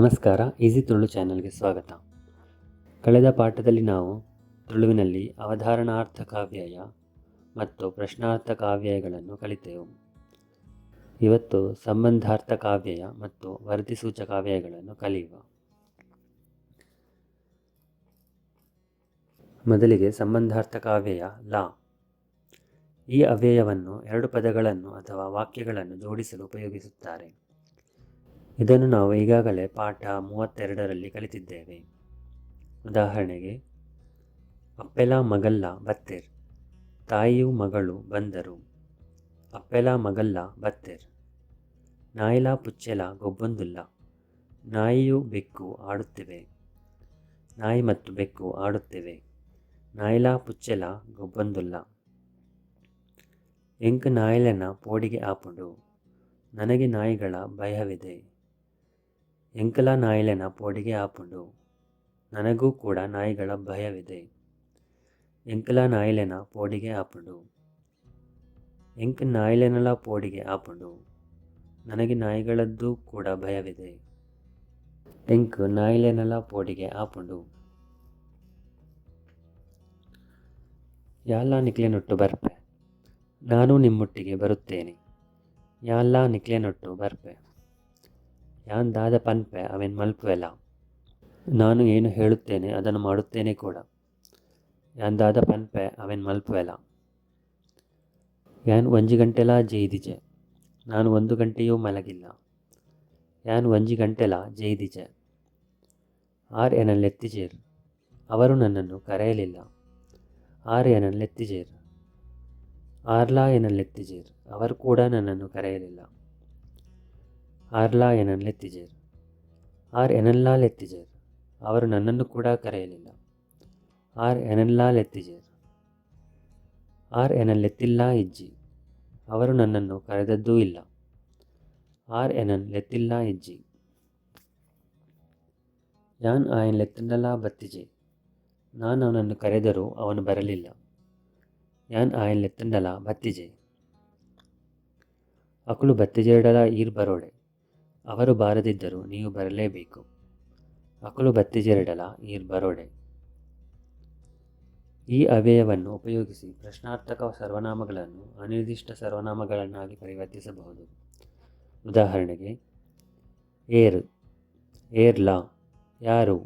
ನಮಸ್ಕಾರ, ಈಸಿ ತುಳು ಚಾನೆಲ್ಗೆ ಸ್ವಾಗತ. ಕಳೆದ ಪಾಠದಲ್ಲಿ ನಾವು ತುಳುವಿನಲ್ಲಿ ಅವಧಾರಣಾರ್ಥ ಕಾವ್ಯಯ ಮತ್ತು ಪ್ರಶ್ನಾರ್ಥ ಕಾವ್ಯಯಗಳನ್ನು ಕಲಿತೆವು. ಇವತ್ತು ಸಂಬಂಧಾರ್ಥ ಕಾವ್ಯಯ ಮತ್ತು ವರದಿಸೂಚ ಕಾವ್ಯಗಳನ್ನು ಕಲಿಯುವ. ಮೊದಲಿಗೆ ಸಂಬಂಧಾರ್ಥ ಕಾವ್ಯಯ ಲಾ. ಈ ಅವ್ಯಯವನ್ನು ಎರಡು ಪದಗಳನ್ನು ಅಥವಾ ವಾಕ್ಯಗಳನ್ನು ಜೋಡಿಸಲು ಉಪಯೋಗಿಸುತ್ತಾರೆ. ಇದನ್ನು ನಾವು ಈಗಾಗಲೇ ಪಾಠ ಮೂವತ್ತೆರಡರಲ್ಲಿ ಕಲಿತಿದ್ದೇವೆ. ಉದಾಹರಣೆಗೆ, ಅಪ್ಪೆಲ ಮಗಲ್ಲ ಬತ್ತೆರ್, ತಾಯಿಯು ಮಗಳು ಬಂದರು. ಅಪ್ಪೆಲ ಮಗಲ್ಲ ಬತ್ತೆರ್, ನಾಯಿಲ ಪುಚ್ಚೆಲ ಗೊಬ್ಬೊಂದುಲ್ಲ, ನಾಯಿಯು ಬೆಕ್ಕು ಆಡುತ್ತಿವೆ. ನಾಯಿ ಮತ್ತು ಬೆಕ್ಕು ಆಡುತ್ತಿವೆ, ನಾಯಿಲ ಪುಚ್ಚೆಲ ಗೊಬ್ಬೊಂದುಲ್ಲ. ಎಂಕ್ ನಾಯಿಲನ ಪೋಡಿಗೆ ಆಪುಡು ನನಗೆ ನಾಯಿಗಳ ಭಯವಿದೆ. ಎಂಕಲ ನಾಯಿಲೆನ ಪೋಡಿಗೆ ಆಪುಂಡು ನನಗೂ ಕೂಡ ನಾಯಿಗಳ ಭಯವಿದೆ. ಎಂಕಲ ನಾಯಿಲೆನ ಪೋಡಿಗೆ ಆಪುಂಡು ಎಂಕ ನಾಯಿಲೆನಲ ಪೋಡಿಗೆ ಆಪುಂಡು ನನಗೆ ನಾಯಿಗಳದ್ದು ಕೂಡ ಭಯವಿದೆ. ಎಂಕ್ ನಾಯಿಲೆನಲ ಪೋಡಿಗೆ ಆಪುಂಡು ಯಾಲ್ಲ ನಿಕ್ಲೆನೊಟ್ಟು ಬರ್ಪೆ. ನಾನು ನಿಮ್ಮೊಟ್ಟಿಗೆ ಬರುತ್ತೇನೆ. ಯಾಲ್ಲ ನಿಕ್ಲೆನೊಟ್ಟು ಬರ್ಪೆ. ಯಾನ್ ದಾದ ಪನ್ಪೆ, ಅವೆನ್ ಮಲ್ಪವೆಲ್ಲ. ನಾನು ಏನು ಹೇಳುತ್ತೇನೆ, ಅದನ್ನು ಮಾಡುತ್ತೇನೆ ಕೂಡ. ಯಾನ್ ದಾದ ಪನ್ಪೆ, ಅವೆನ್ ಮಲ್ಪವೆಲ್ಲ. ಯಾನ್ ಒಂಜಿ ಗಂಟೆಲ ಜೈದಿಜೆ. ನಾನು ಒಂದು ಗಂಟೆಯೂ ಮಲಗಿಲ್ಲ. ಯಾನ್ ಒಂಜಿ ಗಂಟೆಲ ಜೈದಿಜೆ. ಆರ್ ಎನಲ್ಲೆತ್ತಿಜೇರ್ ಅವರು ನನ್ನನ್ನು ಕರೆಯಲಿಲ್ಲ. ಆರ್ ಎನಲ್ಲೆತ್ತಿಜೇರ್ ಆರ್ಲಾ ಎನಲ್ಲೆತ್ತಿಜೇರ್ ಅವರು ಕೂಡ ನನ್ನನ್ನು ಕರೆಯಲಿಲ್ಲ. ಆರ್ಲಾ ಎನಲ್ಲೆತ್ತಿಜೇರ್ ಆರ್ ಎನಲ್ಲಾಲ್ ಎತ್ತಿಜೇರ್ ಅವರು ನನ್ನನ್ನು ಕೂಡ ಕರೆಯಲಿಲ್ಲ. ಆರ್ ಎನಲ್ಲಾಲ್ ಎತ್ತಿಜೇರ್ ಆರ್ ಎನಲ್ಲೆತ್ತಿಲ್ಲ ಇಜ್ಜಿ. ಅವರು ನನ್ನನ್ನು ಕರೆದದ್ದೂ ಇಲ್ಲ. ಆರ್ ಎನನ್ ಲೆತ್ತಿಲ್ಲ ಇಜ್ಜಿ. ಯಾನ್ ಆಯನ್ ಲೆತ್ತಿಲ್ಲ ಬತ್ತಿಜೆ. ನಾನು ಅವನನ್ನು ಕರೆದರೂ ಅವನು ಬರಲಿಲ್ಲ. ಯಾನ್ ಆಯನ್ ಲೆತ್ತಿಂಡಲ ಬತ್ತಿಜೆ. ಅಕುಲು ಬತ್ತಿಜೆರಡಲ ಈರ್ ಬರೋಡೆ. ಅವರು ಬಾರದಿದ್ದರೂ ನೀವು ಬರಲೇಬೇಕು. ಅಕಲು ಬತ್ತಿಜೆರಡಲ, ಈರ್ ಬರೋಡೆ. ಈ ಅವ್ಯಯವನ್ನು ಉಪಯೋಗಿಸಿ ಪ್ರಶ್ನಾರ್ಥಕ ಸರ್ವನಾಮಗಳನ್ನು ಅನಿರ್ದಿಷ್ಟ ಸರ್ವನಾಮಗಳನ್ನಾಗಿ ಪರಿವರ್ತಿಸಬಹುದು. ಉದಾಹರಣೆಗೆ, ಏರ್ ಏರ್ಲಾ ಯಾರು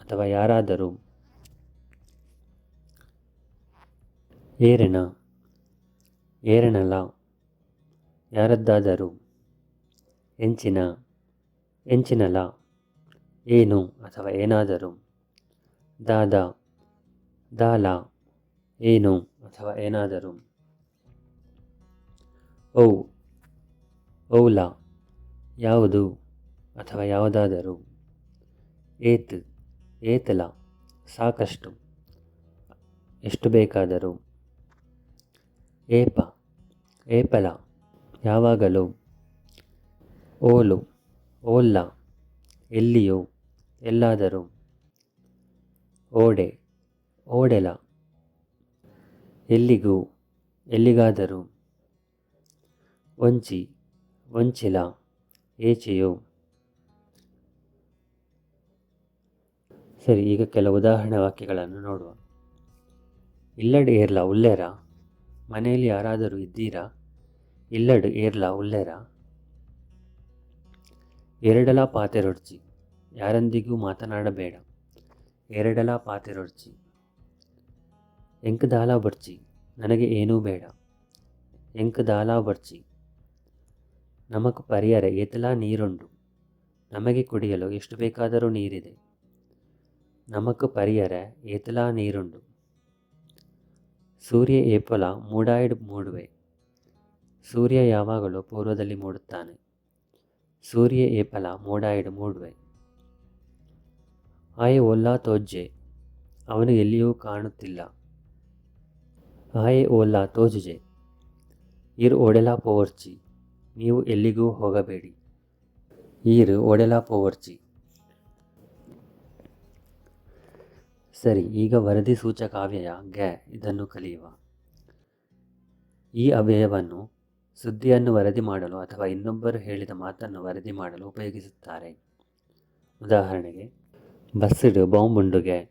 ಅಥವಾ ಯಾರಾದರೂ ಏರಣ ಏರೆಣಲ ಯಾರದ್ದಾದರೂ ಎಂಚಿನ ಹೆಂಚಿನಲ ಏನು ಅಥವಾ ಏನಾದರೂ. ದಾದ ದಾಲ ಏನು ಅಥವಾ ಏನಾದರೂ. ಓ ಔಲ ಯಾವುದು ಅಥವಾ ಯಾವುದಾದರೂ. ಏತ್ ಏತಲ ಸಾಕಷ್ಟು. ಎಷ್ಟು ಬೇಕಾದರೂ. ಏಪ ಏಪಲ ಯಾವಾಗಲೂ. ಓಲು, ಓಲ್ಲ, ಎಲ್ಲಿಯೋ, ಎಲ್ಲಾದರೂ. ಓಡೆ, ಓಡೆಲ. ಎಲ್ಲಿಗೂ, ಎಲ್ಲಿಗಾದರೂ. ವಂಚಿ, ವಂಚಿಲ, ಏಚೆಯೋ. ಸರಿ, ಈಗ ಕೆಲವು ಉದಾಹರಣೆ ವಾಕ್ಯಗಳನ್ನು ನೋಡುವ. ಇಲ್ಲಡೆ ಏರ್ಲ ಉಲ್ಲೇರ ಮನೆಯಲ್ಲಿ ಯಾರಾದರೂ ಇದ್ದೀರಾ? ಇಲ್ಲಡಿ ಏರ್ಲ ಉಲ್ಲೇರ ಎರಡಲ ಪಾತೆರೊಡ್ಚಿ ಯಾರೊಂದಿಗೂ ಮಾತನಾಡಬೇಡ. ಎರಡಲ ಪಾತೆರೊಡ್ಚಿ ಎಂಕ್ ದಾಲ ಬರ್ಚಿ ನನಗೆ ಏನೂ ಬೇಡ. ಎಂಕದಾಲ ಬರ್ಚಿ ನಮಕ್ ಪರಿಯರ ಏತಲ ನೀರುಂಡು, ನಮಗೆ ಕುಡಿಯಲು ಎಷ್ಟು ಬೇಕಾದರೂ ನೀರಿದೆ. ನಮಕ್ ಪರಿಯರ ಏತಲ ನೀರುಂಡು. ಸೂರ್ಯ ಏಪಲ ಮೂಡಾಯ್ಡ್ ಮೂಡುವೆ, ಸೂರ್ಯ ಯಾವಾಗಲೂ ಪೂರ್ವದಲ್ಲಿ ಮೂಡುತ್ತಾನೆ. ಸೂರ್ಯ ಏಪಲ ಮೋಡಾಯಿಡು, ಮೂಡುವೆ. ಆಯೆ ಓಲ್ಲಾ ತೋಜ್ಜೆ, ಅವನು ಎಲ್ಲಿಯೂ ಕಾಣುತ್ತಿಲ್ಲ. ಆಯೆ ಓಲ್ಲಾ ತೋಜುಜೆ, ಇರು ಒಡೆಲಾ ಪೋವರ್ಚಿ, ನೀವು ಎಲ್ಲಿಗೂ ಹೋಗಬೇಡಿ. ಈರು ಒಡೆಲಾ ಪೋವರ್ಚಿ. ಸರಿ, ಈಗ ವರದಿ ಸೂಚಕ ಅವ್ಯಯ ಗ, ಇದನ್ನು ಕಲಿಯುವ. ಈ ಅವ್ಯಯವನ್ನು ಸುದ್ದಿಯನ್ನು ವರದಿ ಮಾಡಲು ಅಥವಾ ಇನ್ನೊಬ್ಬರು ಹೇಳಿದ ಮಾತನ್ನು ವರದಿ ಮಾಡಲು ಉಪಯೋಗಿಸುತ್ತಾರೆ. ಉದಾಹರಣೆಗೆ, ಬಸ್ಸಿಡು ಬಾಂಬ್ ಉಂಡುಗೆ.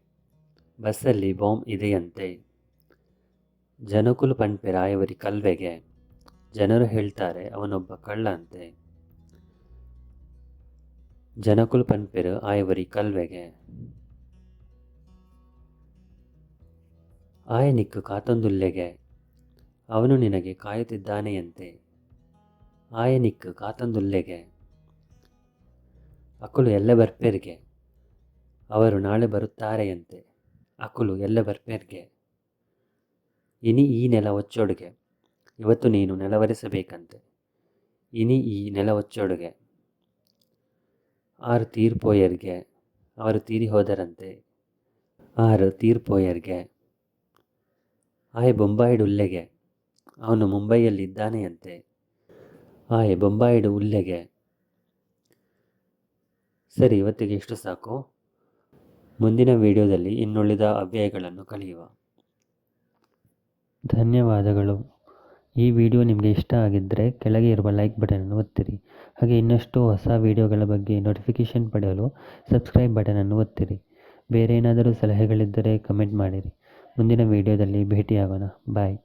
ಬಸ್ಸಲ್ಲಿ ಬಾಂಬ್ ಇದೆಯಂತೆ. ಜನಕುಲು ಪಂಪೆ ರಾಯವರಿ ಕಲ್ವೆಗೆ. ಜನರು ಹೇಳ್ತಾರೆ, ಅವನೊಬ್ಬ ಕಳ್ಳ ಅಂತೆ ಜನಕುಲು ಪನ್ಪೆರು ಆಯವರಿ ಕಲ್ವೆಗೆ. ಆಯನಿಕ್ಕು ಕಾತೊಂದುಲ್ಲೆಗೆ. ಅವನು ನಿನಗೆ ಕಾಯುತ್ತಿದ್ದಾನೆಯಂತೆ. ಆಯನಿಕ್ ಕಾತಂದುಲ್ಲೆಗೆ, ಅಕುಲು ಎಲ್ಲ ಬರ್ಪೆರ್ಗೆ ಅವರು ನಾಳೆ ಬರುತ್ತಾರೆಯಂತೆ. ಅಕುಲು ಎಲ್ಲ ಬರ್ಪೆರ್ಗೆ ಇನಿ ಈ ನೆಲ ಒಚ್ಚೊಡುಗೆ, ಇವತ್ತು ನೀನು ನೆಲವರಿಸಬೇಕಂತೆ. ಇನಿ ಈ ನೆಲ ಒಚ್ಚೊಡುಗೆ. ಆರು ತೀರ್ಪೋಯರ್ಗೆ, ಅವರು ತೀರಿ ಹೋದರಂತೆ ಆರು ತೀರ್ಪೋಯರ್ಗೆ, ಆಯ್ ಬೊಂಬಾಯಿಡು ಉಲ್ಲೆಗೆ ಅವನು ಮುಂಬೈಯಲ್ಲಿದ್ದಾನೆಯಂತೆ ಆಯ್, ಬೊಂಬಾಯಿಡು ಉಲ್ಲೆಗೆ. ಸರಿ, ಇವತ್ತಿಗೆ ಇಷ್ಟು ಸಾಕು. ಮುಂದಿನ ವಿಡಿಯೋದಲ್ಲಿ ಇನ್ನುಳಿದ ಅವ್ಯಯಗಳನ್ನು ಕಲಿಯುವ. ಧನ್ಯವಾದಗಳು. ಈ ವಿಡಿಯೋ ನಿಮಗೆ ಇಷ್ಟ ಆಗಿದ್ದರೆ ಕೆಳಗೆ ಇರುವ ಲೈಕ್ ಬಟನನ್ನು ಒತ್ತಿರಿ. ಹಾಗೆ ಇನ್ನಷ್ಟು ಹೊಸ ವಿಡಿಯೋಗಳ ಬಗ್ಗೆ ನೋಟಿಫಿಕೇಷನ್ ಪಡೆಯಲು ಸಬ್ಸ್ಕ್ರೈಬ್ ಬಟನನ್ನು ಒತ್ತಿರಿ. ಬೇರೆ ಏನಾದರೂ ಸಲಹೆಗಳಿದ್ದರೆ ಕಮೆಂಟ್ ಮಾಡಿರಿ. ಮುಂದಿನ ವಿಡಿಯೋದಲ್ಲಿ ಭೇಟಿಯಾಗೋಣ. ಬಾಯ್